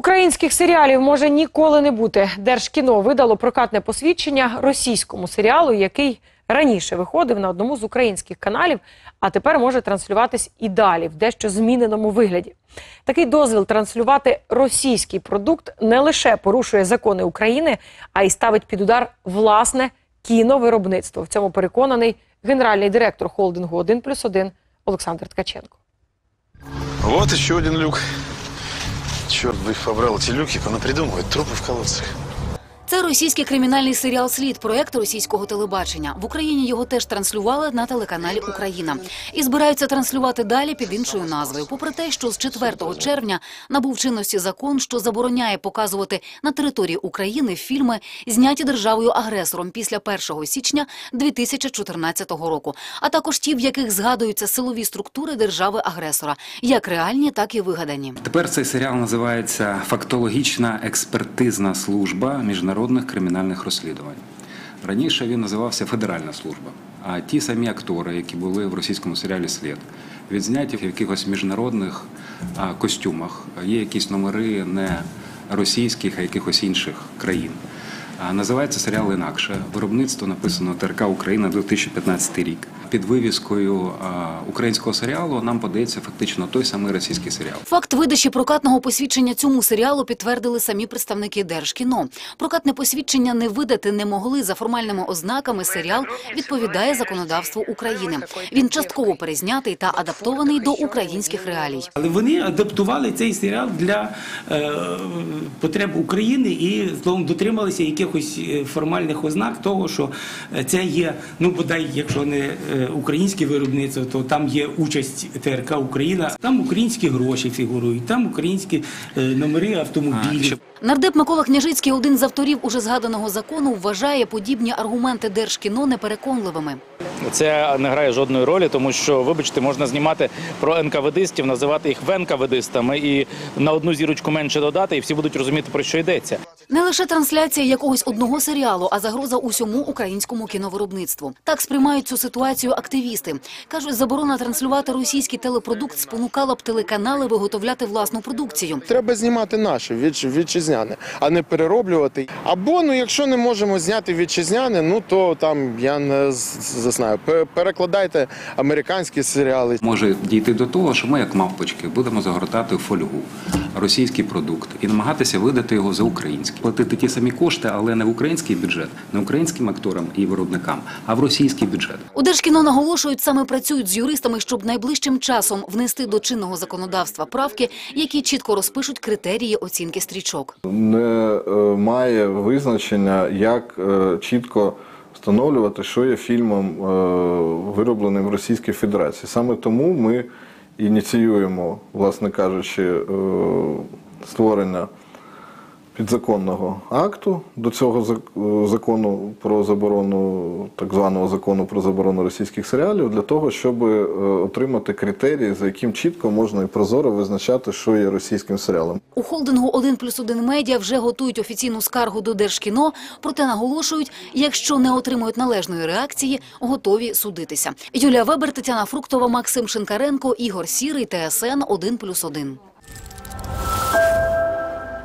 Українських серіалів може ніколи не бути. Держкіно видало прокатне посвідчення російському серіалу, який раніше виходив на одному з українських каналів, а тепер може транслюватись і далі в дещо зміненому вигляді. Такий дозвіл транслювати російський продукт не лише порушує закони України, а й ставить під удар власне кіновиробництво. В цьому переконаний генеральний директор холдингу «1 плюс 1» Олександр Ткаченко. Вот еще один люк. Черт бы их побрал, эти люки понапридумывают трупы в колодцах. Це російський кримінальний серіал Слід проект російського телебачення. В Україні його теж транслювали на телеканалі Україна і збираються транслювати далі під іншою назвою. Попри те, що з 4 червня набув чинності закон, що забороняє показувати на території України фільми, зняті державою агресором після 1 січня 2014 року, а також ті, в яких згадуються силові структури держави агресора, як реальні, так і вигадані. Тепер цей серіал називається Фактологічна експертизна служба міжнародних кримінальних розслідувань. Раніше він називався Федеральна служба. А ті самі актори, які були в російському серіалі Слід, відзняті в якихось міжнародних костюмах. Є якісь номери не російських, а якихось інших країн. Називається серіал інакше. Виробництво написано ТРК Україна 2015 рік. Під вивіскою українського серіалу нам подається фактично той самий російський серіал. Факт видачі прокатного посвідчення цьому серіалу підтвердили самі представники Держкіно. Прокатне посвідчення не видати не могли за формальними ознаками. Серіал відповідає законодавству України. Він частково перезнятий та адаптований до українських реалій. Але вони адаптували цей серіал для е, потреб України і знову дотрималися якихось е, формальних ознак того, що е, це є, ну бодай, якщо не е, українське виробництво, то там є участь ТРК Україна, там українські гроші фігурують, там українські е, номери автомобілів. Нардеп Микола Княжицький, один з авторів уже згаданого закону, вважає подібні аргументи Держкіно непереконливими. Це не грає жодної ролі, тому що, вибачте, можна знімати про НКВДистів, називати їх ВНКВДистами і на одну зірочку менше додати, і всі будуть розуміти, про що йдеться. Не лише трансляція якогось одного серіалу, а загроза усьому українському кіновиробництву. Так сприймають цю ситуацію активісти. Кажуть, заборона транслювати російський телепродукт спонукала б телеканали виготовляти власну продукцію. Треба знімати наше вітч- вітчизняне, а не перероблювати. Або ну, якщо не можемо зняти вітчизняне, ну то там я не знаю, перекладайте американські серіали. може дійти до того, що ми, як мавпочки, будемо загортати в фольгу російський продукт і намагатися видати його за український, платити ті самі кошти, але не в український бюджет, не українським акторам і виробникам, а в російський бюджет. У Держкіно наголошують, саме працюють з юристами, щоб найближчим часом внести до чинного законодавства правки, які чітко розпишуть критерії оцінки стрічок. не е, має визначення, як е, чітко встановлювати, що є фільмом, е, виробленим в Російській Федерації. Саме тому ми ініціюємо, власне кажучи, створення підзаконного акту до цього е, закону про заборону, так званого закону про заборону російських серіалів, для того, щоб е, отримати критерії, за яким чітко можна і прозоро визначати, що є російським серіалом. У холдингу «1 плюс 1 медіа вже готують офіційну скаргу до Держкіно, проте наголошують, якщо не отримують належної реакції, готові судитися. Юлія Вебер, Тетяна Фруктова, Максим Шинкаренко, Ігор Сірий, ТСН 1 плюс 1.